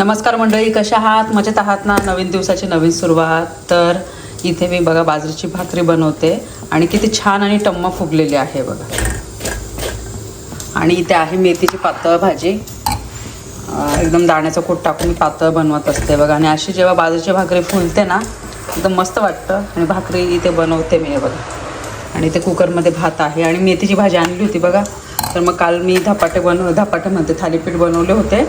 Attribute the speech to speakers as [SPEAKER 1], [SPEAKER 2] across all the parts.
[SPEAKER 1] नमस्कार मंडळी कशा आहात? मजेत आहात ना? नवीन दिवसाची नवीन सुरुवात. तर इथे मी बघा बाजरीची भाकरी बनवते आणि किती छान आणि टम्म फुगलेली आहे बघा. आणि इथे आहे मेथीची पातळ भाजी. एकदम दाण्याचं कूट टाकून मी पातळ बनवत असते बघा. आणि अशी जेव्हा बाजरीची भाकरी फुलते ना एकदम मस्त वाटतं. आणि भाकरी इथे बनवते मी बघा. आणि इथे कुकरमध्ये भात आहे. आणि मेथीची भाजी आणली होती बघा. तर मग काल मी धपाटे बनव धपाटे म्हणते थालीपीठ बनवले होते.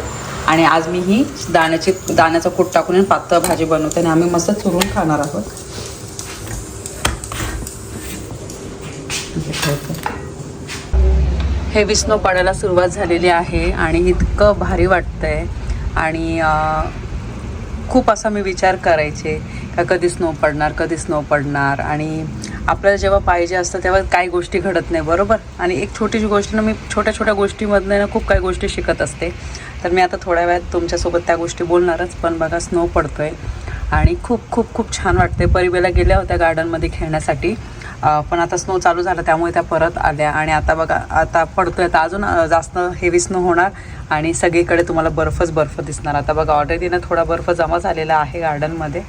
[SPEAKER 1] आणि आज मी ही दाण्याची दाण्याचं कूट टाकून आणि पातळ भाजी बनवते आणि आम्ही मस्त चुरून खाणार आहोत. हे विष्णू पडायला सुरुवात झालेली आहे आणि इतकं भारी वाटतंय. आणि खूप असा मी विचार करायचे का कधी स्नो पडणार कधी स्नो पडणार आणि आपल्याला जेव्हा पाहिजे असतं तेव्हा काही गोष्टी घडत नाही बरोबर? आणि एक छोटीशी गोष्ट ना मी छोट्या छोट्या गोष्टीमधनं ना खूप काही गोष्टी शिकत असते. तर मी आता थोड्या वेळात तुमच्यासोबत त्या गोष्टी बोलणारच पण बघा स्नो पडतोय. आणि खूप खूप खूप छान वाटते परिवेला गेल्या होत्या गार्डनमध्ये खेळण्यासाठी. पण आता स्नो चालू झाला त्यामुळे त्या परत आल्या. आणि आता बघा आता पडतोय. आता अजून जास्त हेवी स्नो होणार. आणि सगळीकडे तुम्हाला बर्फच बर्फ दिसणार. आता बघा ऑलरेडी ना थोडा बर्फ जमा झालेला आहे गार्डनमध्ये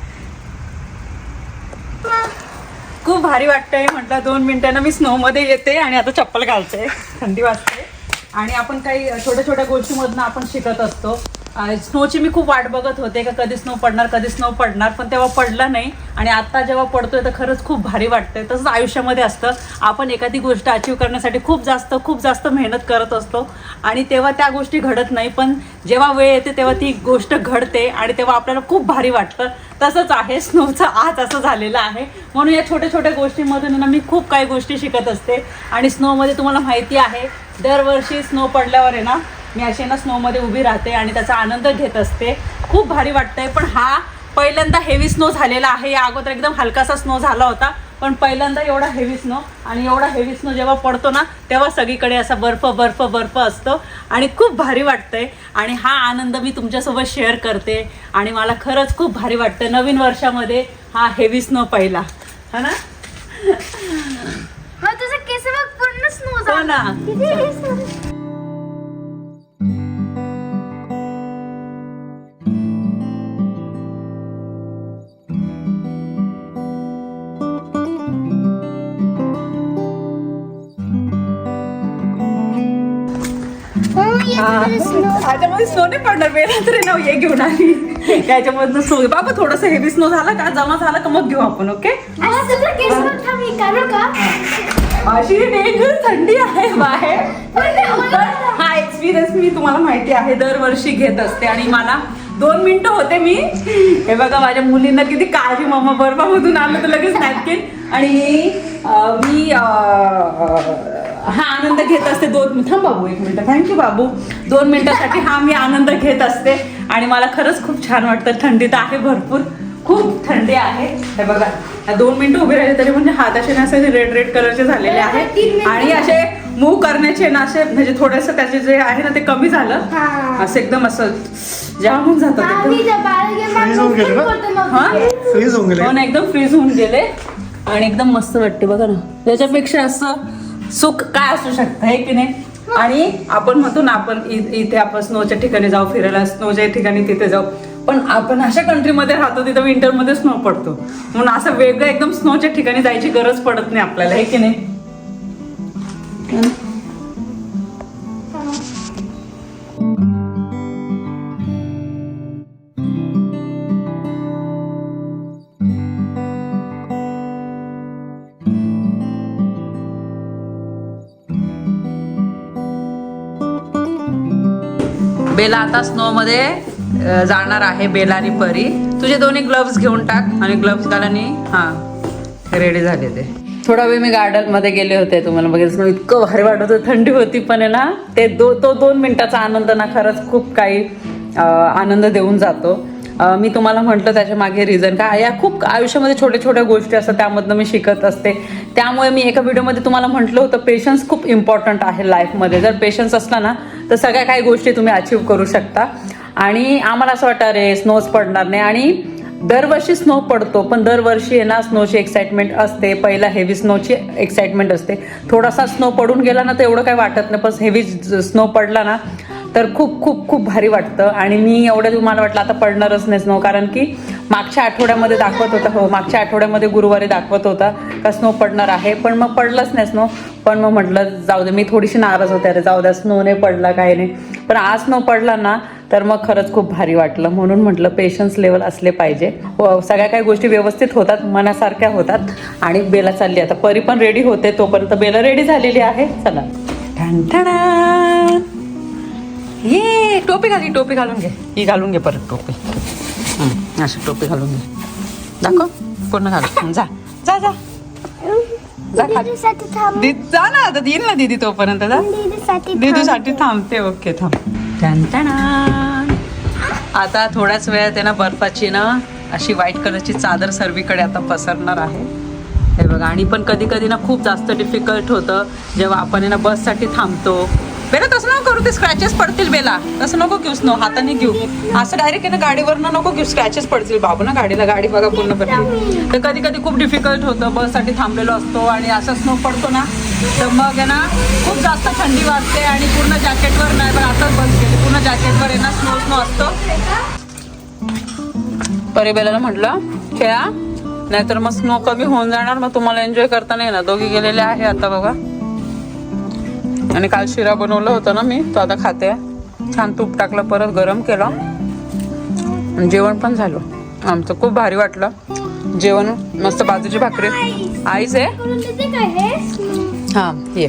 [SPEAKER 1] खूप भारी वाटतंय. म्हटलं दोन मिनिटांना मी स्नोमध्ये येते आणि आता चप्पल घालते. थंडी वाजते. आणि आपण काही छोट्या छोट्या गोष्टीमधनं आपण शिकत असतो. स्नोची मी खूप वाट बघत होते का कधी स्नो पडणार कधी स्नो पडणार पण तेव्हा पडला नाही. आणि आता जेव्हा पडतोय तर खरंच खूप भारी वाटतंय. तसंच आयुष्यामध्ये असतं. आपण एखादी गोष्ट अचीव करण्यासाठी खूप जास्त खूप जास्त मेहनत करत असतो. आणि तेव्हा त्या गोष्टी घडत नाही पण जेव्हा वेळ येते तेव्हा ती गोष्ट घडते आणि तेव्हा आपल्याला खूप भारी वाटतं. तसंच आहे. स्नोचं आज असं झालेलं आहे. म्हणून या छोट्या छोट्या गोष्टींमधून ना मी खूप काही गोष्टी शिकत असते. आणि स्नोमध्ये तुम्हाला माहिती आहे दरवर्षी स्नो पडल्यावर आहे ना मी अशी ना स्नोमध्ये उभी राहते आणि त्याचा आनंद घेत असते. खूप भारी वाटतंय पण हा पहिल्यांदा हेवी स्नो झालेला आहे. या अगोदर एकदम हलकासा स्नो झाला होता पण पहिल्यांदा एवढा हेवी स्नो आणि एवढा हेवी स्नो जेव्हा पडतो ना तेव्हा सगळीकडे असा बर्फ बर्फ बर्फ असतो आणि खूप भारी वाटतंय. आणि हा आनंद मी तुमच्यासोबत शेअर करते आणि मला खरंच खूप भारी वाटतं नवीन वर्षामध्ये हा हेवी स्नो पहिला. हा ना?
[SPEAKER 2] मग तुझं केस बघ पूर्ण स्मूथ
[SPEAKER 1] हो ना. त्याच्यामध्ये स्नो नाही पडणार वेळ तरी ना ये घेऊन आली. त्याच्यामधनं स्नो. बाबा थोडस हेवी स्नो झाला का? जमा झाला का? मग घेऊ आपण ओके?
[SPEAKER 2] हे.
[SPEAKER 1] अशी डेंजर थंडी आहे बाहेर. हा एक्सपिरियन्स मी तुम्हाला माहिती आहे. दरवर्षी घेत असते. आणि मला दोन मिनिटं होते मी. हे बघा माझ्या मुलींना किती काळजी मम्मा बर्फामधून आलं तर लगेच नॅपकिन. आणि मी हा आनंद घेत असते. दोन थांब बाबू एक मिनिट. थँक्यू बाबू. दोन मिनिटासाठी हा मी आनंद घेत असते. आणि मला खरंच खूप छान वाटतं. थंडी तर आहे भरपूर. खूप थंडी आहे. हे बघा या दोन मिनिटं उभे राहिले तरी म्हणजे हात असे ना असे रेड रेड कलरचे झालेले आहेत. आणि असे मूव करण्याचे ना असे म्हणजे थोडस त्याचे जे आहे ना ते कमी झालं.
[SPEAKER 2] हा.
[SPEAKER 1] असं एकदम असं जाम होऊन जातं. हा?
[SPEAKER 3] फ्रीज होऊन गेले.
[SPEAKER 1] हो ना एकदम फ्रीज होऊन गेले. आणि एकदम मस्त वाटते. बघा ना. त्याच्यापेक्षा असं सुख काय असू शकतं आहे की नाही? आणि आपण म्हणतो ना आपण इथे आपण स्नोच्या ठिकाणी जाऊ फिरायला स्नोच्या ठिकाणी तिथे जाऊ. पण आपण अशा कंट्रीमध्ये राहतो तिथं विंटरमध्ये स्नो पडतो. म्हणून असं वेगळं एकदम स्नोच्या ठिकाणी जायची गरज पडत नाही आपल्याला हे की नाही? बेला आता स्नो मध्ये जाणार आहे बेला आणि परी. तुझे दोन्ही ग्लव्स घेऊन टाक आणि ग्लव्स घाल आणि हा रेडी झाले ते. थोडा वेळ मी गार्डनमध्ये गेले होते तुम्हाला बघितलं इतकं भारी वाटत होतं थंडी होती पण आहे ना ते दो तो दोन मिनिटाचा आनंद ना खरंच खूप काही आनंद देऊन जातो. मी तुम्हाला म्हटलं त्याच्यामागे रिझन काय या खूप आयुष्यामध्ये छोट्या छोट्या गोष्टी असतात त्यामधनं मी शिकत असते. त्यामुळे मी एका व्हिडिओमध्ये तुम्हाला म्हटलं होतं पेशन्स खूप इम्पॉर्टंट आहे लाईफमध्ये जर पेशन्स असला ना तर सगळ्या काही गोष्टी तुम्ही अचीव करू शकता. आणि आम्हाला असं वाटतं रे स्नोज पडणार नाही. आणि दरवर्षी स्नो पडतो पण दरवर्षी आहे ना स्नोची एक्साइटमेंट असते. पहिला हेवी स्नोची एक्साइटमेंट असते. थोडासा स्नो पडून गेला ना तर एवढं काही वाटत नाही. पण हेवी स्नो पडला ना तर खूप खूप खूप भारी वाटतं. आणि मी एवढं मला वाटलं आता पडणारच नाही स्नो कारण की मागच्या आठवड्यामध्ये दाखवत होता हो मागच्या आठवड्यामध्ये गुरुवारी दाखवत होता का स्नो पडणार आहे. पण मग पडलंच नाही स्नो पण मग म्हटलं जाऊ दे मी थोडीशी नाराज होते. अरे जाऊ द्या स्नो नाही पडला काही नाही. पण आज स्नो पडला ना तर मग खरंच खूप भारी वाटलं. म्हणून म्हटलं पेशन्स लेवल असले पाहिजे. हो, सगळ्या काही गोष्टी व्यवस्थित होतात मनासारख्या होतात. आणि बेला चालली आता परी पण रेडी होते तोपर्यंत बेला रेडी झालेली आहे. चला. ठणठणा ये टोपी घाली टोपी घालून घे. ही घालून घे परत टोपी. हं, अशी टोपी घालून घे. दाखव पूर्ण घाल. जा. जा जा. जा खाली. जा ना आता येईल ना दीदी तोपर्यंत जा.
[SPEAKER 2] दीदीसाठी
[SPEAKER 1] थांबते ओके थांब. टनटना. आता थोड्याच वेळात आहे ना बर्फाची ना अशी व्हाईट कलरची चादर सर्वीकडे आता पसरणार आहे. हे बघा आणि पण कधी कधी ना खूप जास्त डिफिकल्ट होतं. जेव्हा आपण आहे ना बससाठी थांबतो बेला तसं नको करू ते स्क्रॅचेस पडतील बेला. तसं नको घेऊस नो हाताने घेऊ. असं डायरेक्ट आहे ना गाडीवरनं नको घेऊ स्क्रॅचेस पडतील बाबू ना गाडीला गाडी बघा पूर्ण भरली तर कधी कधी खूप डिफिकल्ट होतं बससाठी थांबलेलो असतो आणि असा स्नो पडतो ना तर मग आहे ना खूप जास्त थंडी वाजते आणि पूर्ण जॅकेटवर नाही पण आताच बंद केली पूर्ण जॅकेटवर आहे ना स्नो स्नो असतो. परिबेला म्हटलं खेळा. नाहीतर मग स्नो कमी होऊन जाणार मग तुम्हाला एन्जॉय करता नाही ना दोघी गेलेले आहे आता बघा. आणि काल शिरा बनवलं होतं ना मी तो आता खाते. छान तूप टाकलं परत गरम केलं. जेवण पण झालं. आमचं खूप भारी वाटलं. जेवण मस्त बाजूची भाकरी. आईच आहे?
[SPEAKER 2] हां
[SPEAKER 1] हा ये.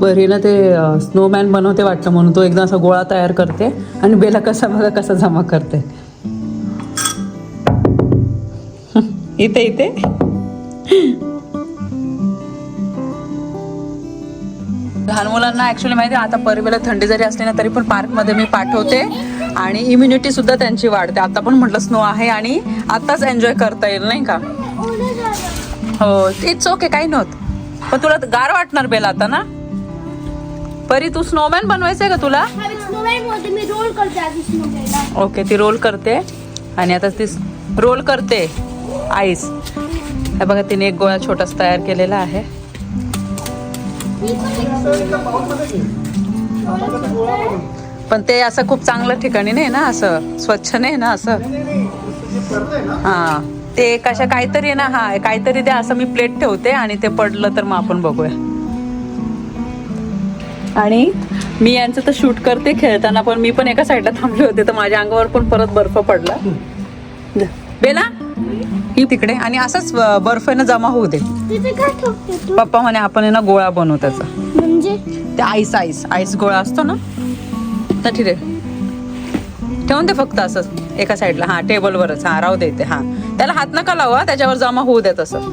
[SPEAKER 1] बरी ना ते स्नोमॅन बनवते वाटतं म्हणून. तो एकदा असा गोळा तयार करते आणि बेला कसा बघा कसा जमा करते. इथे इथे. लहान मुलांना ऍक्च्युली माहिती आहे, आता परिवेला थंडी जरी असली ना तरी पण पार्कमध्ये मी पाठवते. आणि इम्युनिटी सुद्धा त्यांची वाढते. आता पण म्हटलं स्नो आहे आणि आताच एन्जॉय करता येईल नाही का. हो इट्स ओके काही नव्हत. पण तुला गार वाटणार बेल आता ना? परी तू स्नोमॅन बनवायचंय का तुला? ओके ती रोल करते. आणि आता ती रोल करते. आईस हे बघा तिने एक गोळा छोटासा तयार केलेला आहे.
[SPEAKER 2] पण
[SPEAKER 1] ते असं खूप चांगलं ठिकाणी नाही ना असं स्वच्छ नाही ना असं. हा ते कशा काहीतरी ना हा काहीतरी द्या असं मी प्लेट ठेवते आणि ते पडलं तर मग आपण बघूया. आणि मी यांचं तर शूट करते खेळताना पण मी पण एका साईडला थांबले होते तर माझ्या अंगावर पण परत बर्फ पडला. बेला? ही तिकडे आणि असंच बर्फ आहे ना जमा होऊ दे. पप्पा म्हणे आपण ना गोळा बनवू त्याचा.
[SPEAKER 2] म्हणजे?
[SPEAKER 1] ते आईस आईस आईस गोळा असतो ना? तर ठीक आहे. ठेवून दे फक्त असं एका साईडला. हा टेबलवरच. हा राहू दे ते हा. त्याला हात नका लावा त्याच्यावर जमा होऊ दे तसं.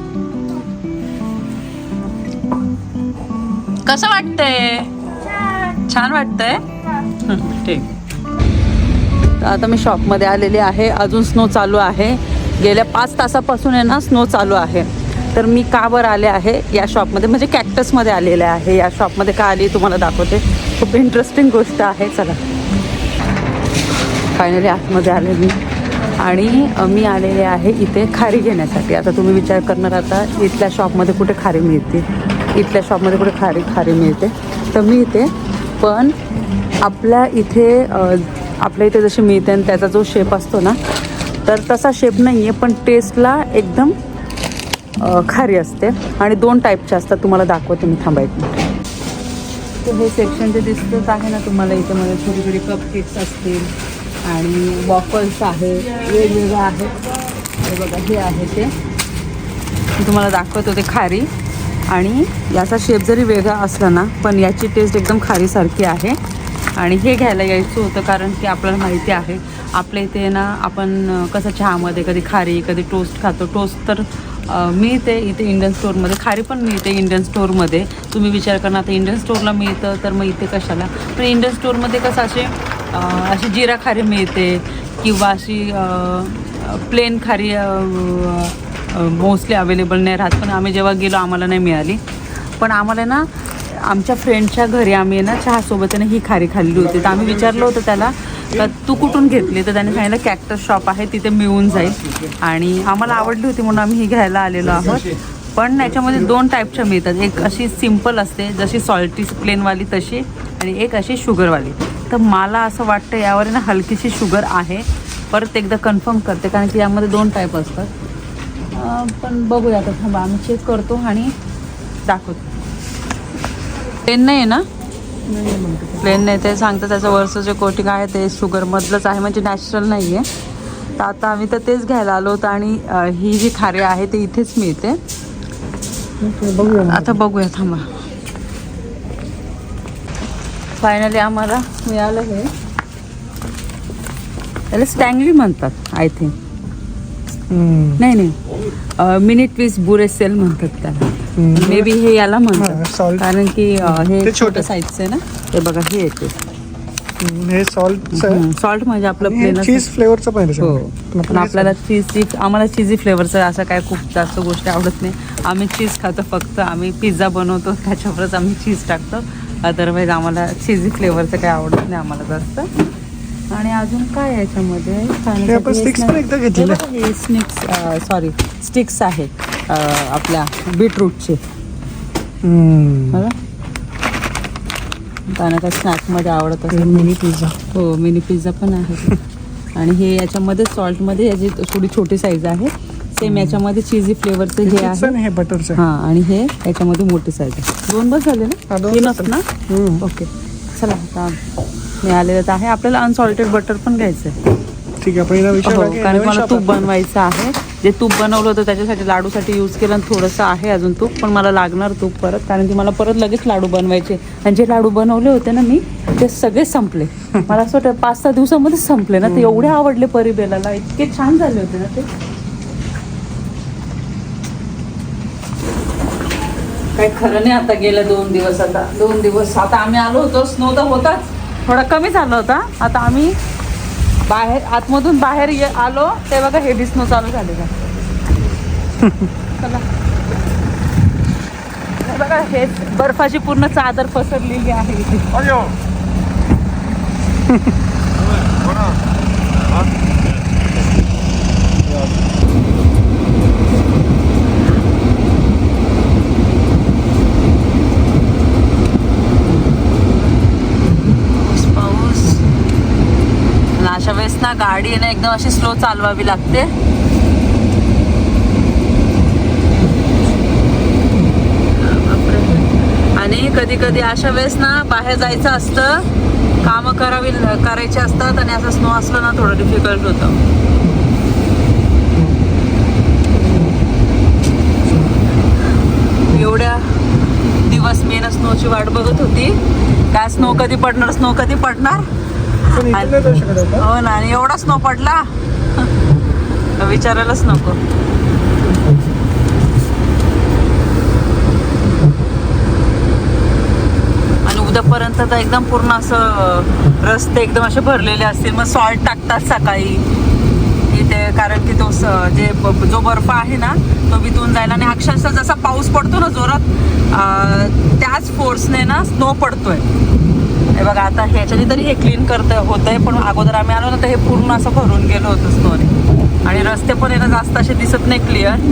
[SPEAKER 1] कसं वाटतंय? छान. वाटतंय? हं, ठीक. आता मी शॉपमध्ये आलेली आहे. अजून स्नो चालू आहे. गेल्या पाच तासापासून आहे ना स्नो चालू आहे. तर मी का बरं आले आहे या शॉपमध्ये? म्हणजे कॅक्टसमध्ये आलेले आहे. या शॉपमध्ये का आली तुम्हाला दाखवते. खूप इंटरेस्टिंग गोष्ट आहे. चला. फायनली आतमध्ये आले मी. आणि मी आलेले आहे इथे खारी घेण्यासाठी. आता तुम्ही विचार करणार आता इथल्या शॉपमध्ये कुठे खारी मिळते? इथल्या शॉपमध्ये कुठे खारी खारी मिळते? तर मी इथे पण आपल्या इथे आपल्या इथे जशी मिळते आणि त्याचा जो शेप असतो ना तर तसा शेप नाही आहे पण टेस्टला एकदम खारी असते. आणि दोन टाईपचे असतात तुम्हाला दाखवते मी थांबायचं तर हे सेक्शन जे दिसतच आहे ना तुम्हाला इथे मध्ये छोटे छोटे कप केक्स असतील आणि वॉफल्स आहे वेगवेगळं आहे. हे बघा हे आहे ते. मी तुम्हाला दाखवत होते खारी. आणि याचा शेप जरी वेगळा असला ना पण याची टेस्ट एकदम खारीसारखी आहे. आणि हे घ्यायला यायचं होतं कारण की आपल्याला माहिती आहे आपल्या इथे ना आपण कसं चहामध्ये कधी खारी कधी टोस्ट खातो. टोस्ट तर मिळते इथे इंडियन स्टोअरमध्ये खारी पण मिळते इंडियन स्टोअरमध्ये तुम्ही विचार करणार आता इंडियन स्टोअरला मिळतं तर मग इथे कशाला? पण इंडियन स्टोअरमध्ये कसं असे अशी जिरा खारी मिळते किंवा अशी प्लेन खारी मोस्टली अवेलेबल नाही राहत. पण आम्ही जेव्हा गेलो आम्हाला नाही मिळाली. पण आम्हाला ना आमच्या फ्रेंडच्या घरी आम्ही ना चहासोबत ना ही खारी खाल्ली होती. तर आम्ही विचारलं होतं त्याला तर तू कुठून घेतली? तर त्याने सांगितलं कॅक्टस शॉप आहे तिथे मिळून जाईल. आणि आम्हाला आवडली होती म्हणून आम्ही ही घ्यायला आलेलो आहोत. पण याच्यामध्ये दोन टाईपच्या मिळतात. एक अशी सिंपल असते जशी सॉल्टी प्लेनवाली तशी आणि एक अशी शुगरवाली तर मला असं वाटतं यावर ना हलकीशी शुगर आहे. परत एकदा कन्फर्म करते कारण की यामध्ये दोन टाईप असतात. पण बघूया आता थांबा आम्ही चेक करतो आणि दाखवतो. प्लेन नाही आहे ना? प्लेन नाही ते सांगतं त्याचं वरचं जे कोटिंग आहे ते शुगरमधलंच आहे म्हणजे नॅचरल नाही आहे तर आता आम्ही तर तेच घ्यायला आलो होतो आणि ही जी खारी आहे ते इथेच मिळते. आता बघूया थांबा फायनली आम्हाला मिळालं हे त्याला स्टँगली म्हणतात आय थिंक. नाही नाही मिनिट वीस बुरेसेल म्हणतात त्याला. मे बी हे याला म्हणतात.
[SPEAKER 3] salt.
[SPEAKER 1] कारण की अं, हे
[SPEAKER 3] ते छोटं.
[SPEAKER 1] छोटं साईजचं आहे ना? हे बघा हे येते.
[SPEAKER 3] हे सॉल्ट
[SPEAKER 1] सॉल्ट म्हणजे आपलं प्लेन
[SPEAKER 3] चीज फ्लेवरचं पण आहे
[SPEAKER 1] हो.
[SPEAKER 3] त्याच्यामध्ये. पण
[SPEAKER 1] पण
[SPEAKER 3] आपल्याला
[SPEAKER 1] आपल्याला चीजची आम्हाला चिझी फ्लेवरचं असं काय खूप जास्त गोष्टी आवडत नाही. आम्ही चीज खातो फक्त. आम्ही पिझ्झा बनवतो त्याच्यावरच आम्ही चीज टाकतो. अदरवाईज आम्हाला चिझी फ्लेवरचं काय आवडत नाही आम्हाला जास्त. आणि अजून काय आहे याच्यामध्ये?
[SPEAKER 3] हे आपण sticks पण एकदा घेतलेले.
[SPEAKER 1] स्निक्स सॉरी स्टिक्स आहेत. आपल्या बीटरूटचे. त्यांना काय स्नॅकमध्ये आवडत असेल.
[SPEAKER 3] मिनी पिझ्झा
[SPEAKER 1] हो मिनी पिझ्झा पण आहे. आणि हे याच्यामध्ये सॉल्टमध्ये याची थोडी छोटी साईज आहे. सेम याच्यामध्ये चिझी फ्लेवरचं हे आहे.
[SPEAKER 3] हे बटरचं
[SPEAKER 1] हां आणि हे याच्यामध्ये मोठी साईज आहे. दोन बस झाले
[SPEAKER 3] हा,
[SPEAKER 1] ना
[SPEAKER 3] दोन
[SPEAKER 1] तीनच
[SPEAKER 3] बस.
[SPEAKER 1] ना. ओके चला आता मिळालेलं तर आहे. आपल्याला अनसॉल्टेड बटर पण घ्यायचं आहे
[SPEAKER 3] ठीक आहे
[SPEAKER 1] हो कारण मला तूप. बनवायचं आहे. जे तूप बनवलं होतं त्याच्यासाठी लाडूसाठी यूज केलं आणि थोडंसं आहे अजून तूप पण मला लागणार तूप परत कारण की मला परत लगेच लाडू बनवायचे आणि जे लाडू बनवले होते ना मी ते सगळे संपले. मला असं वाटतं पाच सहा दिवसामध्येच संपले ना ते एवढे आवडले परिबेलाला. इतके छान झाले होते ना ते. काही खरं नाही आता गेल्या दोन दिवस आता. दोन दिवस. आता आम्ही आलो होतो स्नो तर होताच. थोडा कमी झाला होता. आता आम्ही बाहेर आतमधून बाहेर ये आलो ते बघा हेवी स्नो चालू झाले का चला. हे बघा हे बर्फाची पूर्ण चादर पसरलेली आहे इथे पाऊस आणि अशा वेळेस ना गाडी आहे ना एकदम अशी स्लो चालवावी लागते. आणि कधी कधी अशा वेळेस ना बाहेर जायचं असतं कामं करावी करायची असतात आणि असं स्नो असलं ना थोडं डिफिकल्ट होतं. एवढ्या दिवस मी ना स्नोची वाट बघत होती. काय स्नो कधी पडणार स्नो कधी पडणार? हो ना आणि एवढा स्नो पडला विचारायलाच नको. आणि उद्यापर्यंत तर एकदम पूर्ण असं रस्ते एकदम असे भरलेले असतील. मग सॉल्ट टाकतात सकाळी. इथे कारण की तो जे जो बर्फ आहे ना तो वितून जायला. आणि अक्षरशः जसा पाऊस पडतो ना जोरात त्याच फोर्सने ना स्नो पडतोय. हे बघा आता ह्याच्याने तरी हे क्लीन करत होतंय आहे पण अगोदर आम्ही आलो ना तर हे पूर्ण असं भरून गेलो होतं स्टोरी आणि रस्ते पण येणं जास्त असे दिसत नाही क्लिअर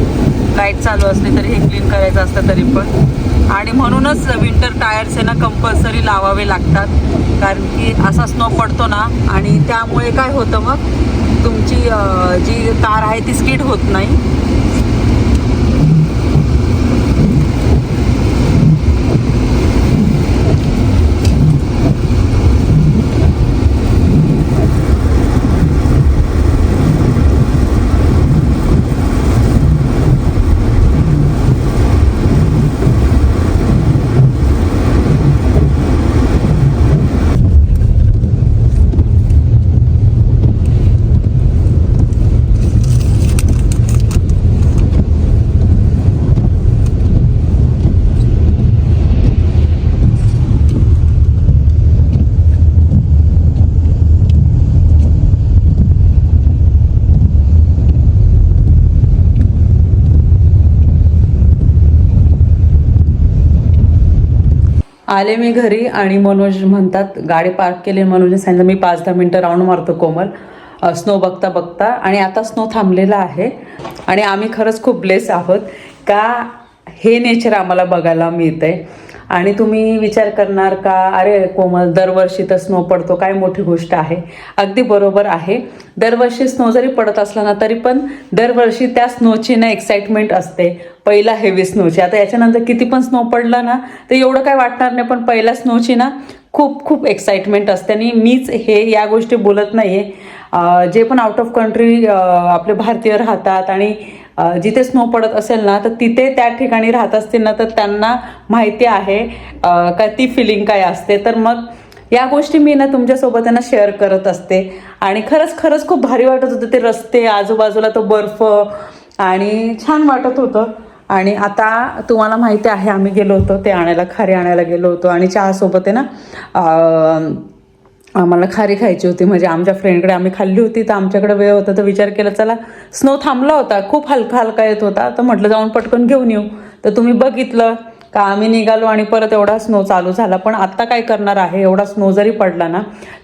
[SPEAKER 1] लाइट चालू असली तरी हे क्लीन करायचं असतं तरी पण. आणि म्हणूनच विंटर टायर्स आहे ना कंपल्सरी लावावे लागतात. कारण की असा स्नो पडतो ना आणि त्यामुळे काय होतं मग? तुमची जी कार आहे ती स्किड होत नाही. आले मी घरी आणि मनोज म्हणतात गाडी पार्क केली. मनोजने सांगितलं मी पाच दहा मिनटं राऊंड मारतो कोमल. स्नो बघता बघता. आणि आता स्नो थांबलेला आहे. आणि आम्ही खरंच खूप ब्लेस आहोत. का हे नेचर आम्हाला बघायला मिळतं आहे आणि तुम्ही विचार करणार का अरे कोमल दरवर्षी तर स्नो पडतो काय मोठी गोष्ट आहे. अगदी बरोबर आहे. दरवर्षी स्नो जरी पडत असला ना तरी पण दरवर्षी त्या स्नोची ना एक्साइटमेंट असते. पहिला हेवी स्नोची आता याच्यानंतर किती पण स्नो पडला ना तर एवढं काय वाटणार नाही पण पहिल्या स्नोची ना खूप खूप एक्साइटमेंट असते. आणि मीच हे या गोष्टी बोलत नाही आहे जे पण आउट ऑफ कंट्री आपले भारतीय राहतात आणि जिथे स्नो पडत असेल ना तर तिथे त्या ठिकाणी राहत असतील ना तर त्यांना माहिती आहे का ती फिलिंग काय असते. तर मग या गोष्टी मी ना तुमच्यासोबत त्यांना शेअर करत असते. आणि खरंच खरंच खूप भारी वाटत होतं ते रस्ते आजूबाजूला तो बर्फ आणि छान वाटत होतं. आणि आता तुम्हाला माहिती आहे आम्ही गेलो होतो ते आणायला खारी आणायला गेलो होतो. आणि चहासोबत आहे ना आम्हाला खारी खायची होती. म्हणजे आमच्या फ्रेंडकडे आम्ही खाल्ली होती तर आमच्याकडे वेळ होता तर विचार केला चला स्नो थांबला होता खूप हलका हलका येत होता तर म्हटलं जाऊन पटकन घेऊन येऊ. तर तुम्ही बघितलं का आम्ही निघालो आणि परत एवढा स्नो चालू झाला. पण आत्ता काय करणार आहे? एवढा स्नो जरी पडला ना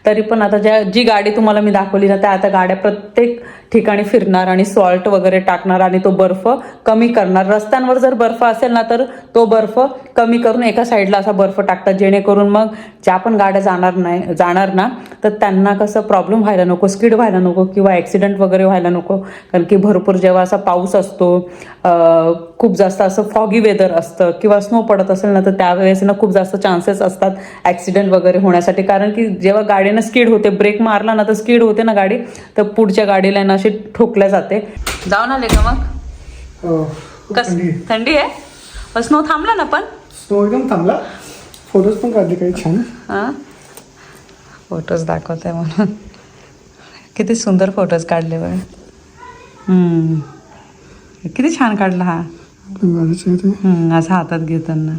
[SPEAKER 1] तरी पण आता ज्या जी गाडी तुम्हाला मी दाखवली ना त्या आता गाड्या प्रत्येक ठिकाणी फिरणार आणि सॉल्ट वगैरे टाकणार आणि तो बर्फ कमी करणार. रस्त्यांवर जर बर्फ असेल ना तर तो बर्फ कमी करून एका साईडला असा बर्फ टाकतात जेणेकरून मग ज्या पण गाड्या जाणार नाही जाणार ना तर त्यांना कसं प्रॉब्लेम व्हायला नको स्किड व्हायला नको किंवा ॲक्सिडेंट वगैरे व्हायला नको. कारण की भरपूर जेव्हा असा पाऊस असतो खूप जास्त असं फॉगी वेदर असतं किंवा स्नो पडत असेल ना तर त्यावेळेस ना खूप जास्त चान्सेस असतात ॲक्सिडेंट वगैरे होण्यासाठी. कारण की जेव्हा गाडीनं स्किड होते ब्रेक मारला ना तर स्किड होते ना गाडी तर पुढच्या गाडीला ना अशी ठोकल्या जाते. जाऊन आले का मग.
[SPEAKER 3] हो
[SPEAKER 1] कस थंडी. आहे? स्नो थांबला ना पण?
[SPEAKER 3] स्नो एकदम थांबला. फोटोज पण काढले काही छान.
[SPEAKER 1] हां? फोटोज दाखवते म्हणून. किती सुंदर फोटोज काढले बघ. हम्म. किती छान काढला हा. असं हातात घेताना.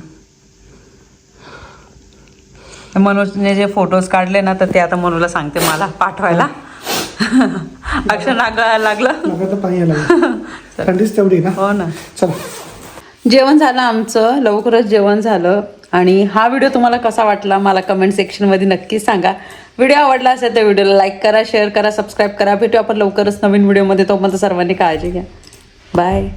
[SPEAKER 1] मनोजने जे फोटोज काढले ना तर ते आता मनूला सांगते मला पाठवायला. अक्षर लागायला लागलं?
[SPEAKER 3] पाणी थंडीच तेवढी ना.
[SPEAKER 1] हो ना.
[SPEAKER 3] चला.
[SPEAKER 1] जेवण झालं आमचं लवकरच जेवण झालं. आणि हा व्हिडिओ तुम्हाला कसा वाटला मला कमेंट सेक्शनमध्ये नक्की सांगा. व्हिडिओ आवडला असेल तर व्हिडिओला लाईक करा शेअर करा सबस्क्राईब करा. भेटू आपण लवकरच नवीन व्हिडिओमध्ये तोपर्यंत सर्वांनी काळजी घ्या. बाय